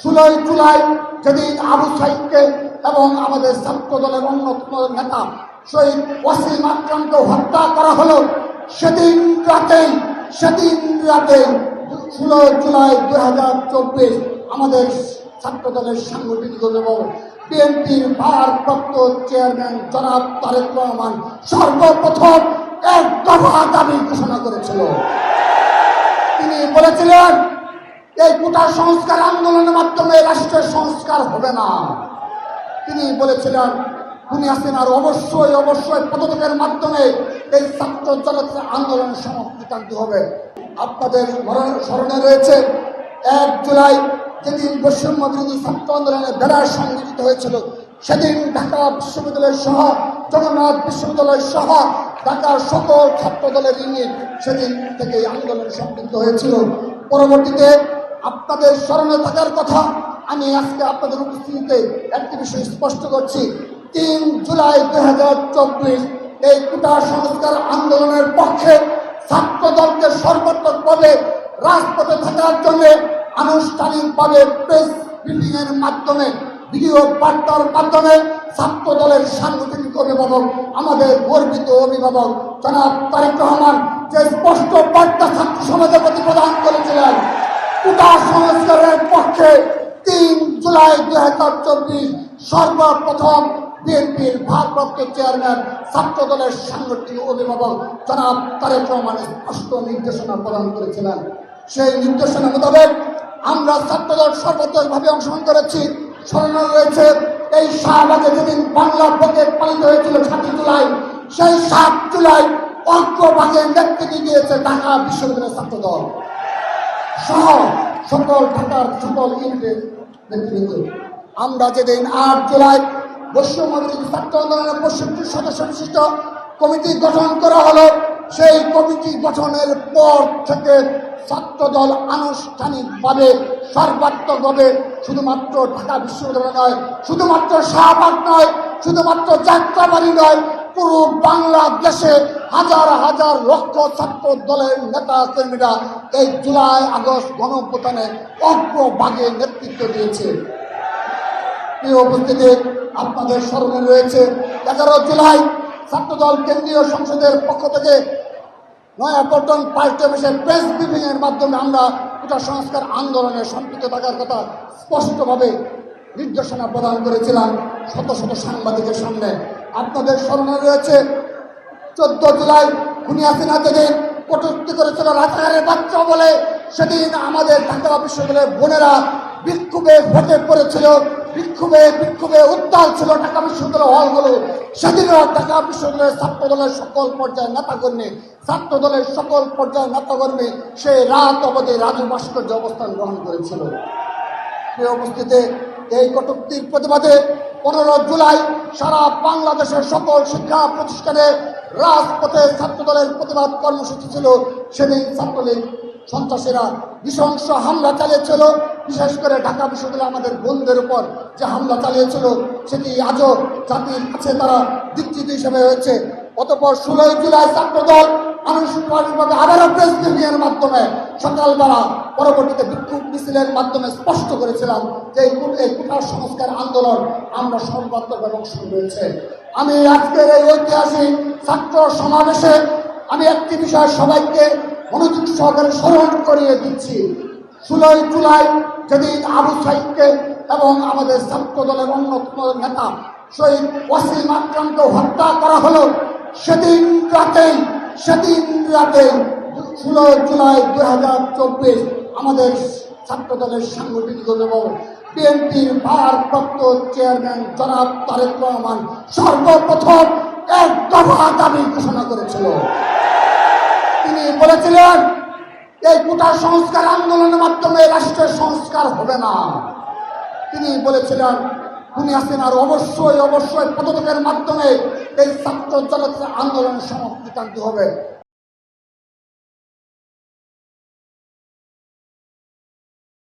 ষোলোই জুলাই যেদিন আবু সাইদকে এবং আমাদের ছাত্র দলের অন্যতম নেতা শহীদ ওয়াসিম আকরামকে হত্যা করা হলো, সেদিন রাতেই সেদিন রাতেই ষোলো জুলাই দুই হাজার চব্বিশ আমাদের ছাত্র দলের সাংগঠনিক এবং বিএনপির ভারপ্রাপ্ত চেয়ারম্যান জনাব তারেক রহমান সর্বপ্রথম এক দফা দাবি ঘোষণা করেছিল। তিনি বলেছিলেন এই কোটা সংস্কার আন্দোলনের মাধ্যমে রাষ্ট্রের সংস্কার হবে না। তিনি বলেছিলেন, খুনি হাসিনার অবশ্যই অবশ্যই পদক্ষেপের মাধ্যমে এই ছাত্র জনতার আন্দোলনের সমাপ্তি হবে। আপনাদের স্মরণে রয়েছে, এক জুলাই যেদিন বৈষম্য বিরোধী ছাত্র আন্দোলনের বেড়ার সংগঠিত হয়েছিল, সেদিন ঢাকা বিশ্ববিদ্যালয় সহ, জগন্নাথ বিশ্ববিদ্যালয় সহ ঢাকার সকল ছাত্র দলের ইউনিট সেদিন থেকে আন্দোলন সংগঠিত হয়েছিল। পরবর্তীতে আপনাদের স্মরণে থাকার কথা আমি আজকে আপনাদের উপস্থিতিতে একটি বিষয় স্পষ্ট করছি। তিন জুলাই দুই হাজার চব্বিশ এই কুটা সংস্কার আন্দোলনের পক্ষে ছাত্র দলকে সর্বাত্মকভাবে রাজপথে থাকার জন্য আনুষ্ঠানিকভাবে প্রেস ব্রিফিং এর মাধ্যমে, ভিডিও বার্তার মাধ্যমে ছাত্র দলের সাংগঠনিক অভিভাবক আমাদের গর্বিত অভিভাবক জনাব তারেক রহমান যে স্পষ্ট বার্তা ছাত্র সমাজের প্রতি প্রদান করেছিলেন কোটা সংস্কারের পক্ষে তিন জুলাই দুই হাজার চব্বিশ সর্বপ্রথম বিএনপির ভারপ্রাপ্ত চেয়ারম্যান ছাত্র দলের সাংগঠনিক অভিভাবক জনাব তারেক রহমান স্পষ্ট নির্দেশনা প্রদান করেছিলেন। সেই নির্দেশনা মোতাবেক আমরা ছাত্রদল সর্বতভাবে অংশগ্রহণ করেছি স্মরণে রয়েছে এই শাহবাগে যেদিন বাংলা পথে পালিত হয়েছিল সাতই জুলাই, সেই সাত জুলাই অগ্রভাগে নেতৃত্বে দিয়েছে ঢাকা বিশ্ববিদ্যালয়ের ছাত্রদল। আমরা যেদিন আট জুলাই বৈশ্যমন্ত্রী ছাত্র আন্দোলনের পঁয়ষট্টি সদস্য বিশিষ্ট কমিটি গঠন করা হলো, সেই কমিটি গঠনের পর থেকে ছাত্র দল আনুষ্ঠানিকভাবে, সর্বাত্মকভাবে শুধুমাত্র ঢাকা বিশ্ববিদ্যালয় নয়, শুধুমাত্র শাহবাগ নয়, শুধুমাত্র যাত্রাবাড়ি নয় পুরো বাংলাদেশে হাজার হাজার লক্ষ ছাত্র দলের নেতা কর্মীরা এই জুলাই আগস্ট গণপ্রদানে অগ্রভাগে নেতৃত্ব দিয়েছে। প্রিয় আপনাদের স্মরণে রয়েছে, এগারো জুলাই ছাত্রদল কেন্দ্রীয় সংসদের পক্ষ থেকে নয়াপল্টন পার্টি অফিসের প্রেস এর মাধ্যমে আমরা কোটা সংস্কার আন্দোলনে সম্পৃক্ত থাকার কথা স্পষ্টভাবে নির্দেশনা প্রদান করেছিলাম শত শত সাংবাদিকের সামনে। আপনাদের স্মরণে রয়েছে, চোদ্দ জুলাই খুনি হাসিনা যেদিন কটূক্তি করেছিল রাজাকারের বাচ্চা বলে, সেদিন আমাদের ঢাকা বিশ্ববিদ্যালয়ের বোনেরা বিক্ষোভে ভেটে পড়েছিল, বিক্ষোভে বিক্ষোভে উত্তাল ছিল ঢাকা বিশ্ববিদ্যালয় হলগুলো সেদিনও ঢাকা বিশ্ববিদ্যালয়ের ছাত্র দলের সকল পর্যায়ের নেতাকর্মী ছাত্র দলের সকল পর্যায়ের নেতাকর্মী সেই রাত অবধি রাজু ভাস্কর্য অবস্থান গ্রহণ করেছিল। প্রিয় উপস্থিতি এই কটূক্তির প্রতিবাদে পনেরো জুলাই সারা বাংলাদেশের সকল শিক্ষা প্রতিষ্ঠানে রাজপথে ছাত্রদলের প্রতিবাদ কর্মসূচি ছিল। সেদিন ছাত্রলীগ সন্ত্রাসীরা নৃশংস হামলা চালিয়েছিল। বিশেষ করে ঢাকা বিশ্ববিদ্যালয় আমাদের বন্ধুদের উপর যে হামলা চালিয়েছিল, সেটি আজও জাতির কাছে তারা দীক্ষিত হিসেবে হয়েছে অতপর ষোলোই জুলাই ছাত্রদল আনুষ্ঠানিকভাবে আবারও প্রেস মাধ্যমে সকালবেলা পরবর্তীতে বিক্ষোভ মিছিলের মাধ্যমে স্পষ্ট করেছিলাম যে এই কু- এই কোটা সংস্কার আন্দোলন আমরা সর্বাত্মকভাবে অংশ রয়েছে আমি আজকের এই ঐতিহাসিক ছাত্র সমাবেশে আমি একটি বিষয় সবাইকে মনোযোগ সহকারে স্মরণ করিয়ে দিচ্ছি। ষোলোই জুলাই যেদিন আবু সাইদকে এবং আমাদের ছাত্র দলের অন্যতম নেতা শহীদ ওয়াসিম আকরামকে হত্যা করা হলো, সেদিন রাতেই সেদিন রাতে ষোলো জুলাই দু হাজার চব্বিশ আমাদের ছাত্র দলের সাংগঠনিক বিএনপির ভারপ্রাপ্ত চেয়ারম্যান জনাব তারেক রহমান সর্বপ্রথম এক দফা দাবি ঘোষণা করেছিল। তিনি বলেছিলেন, এই কোটা সংস্কার আন্দোলনের মাধ্যমে রাষ্ট্রের সংস্কার হবে না। তিনি বলেছিলেন উনি খুনি হাসিনার অবশ্যই অবশ্যই পদক্ষেপের মাধ্যমে এই ছাত্র জনতার আন্দোলনের সমাপ্তি হবে।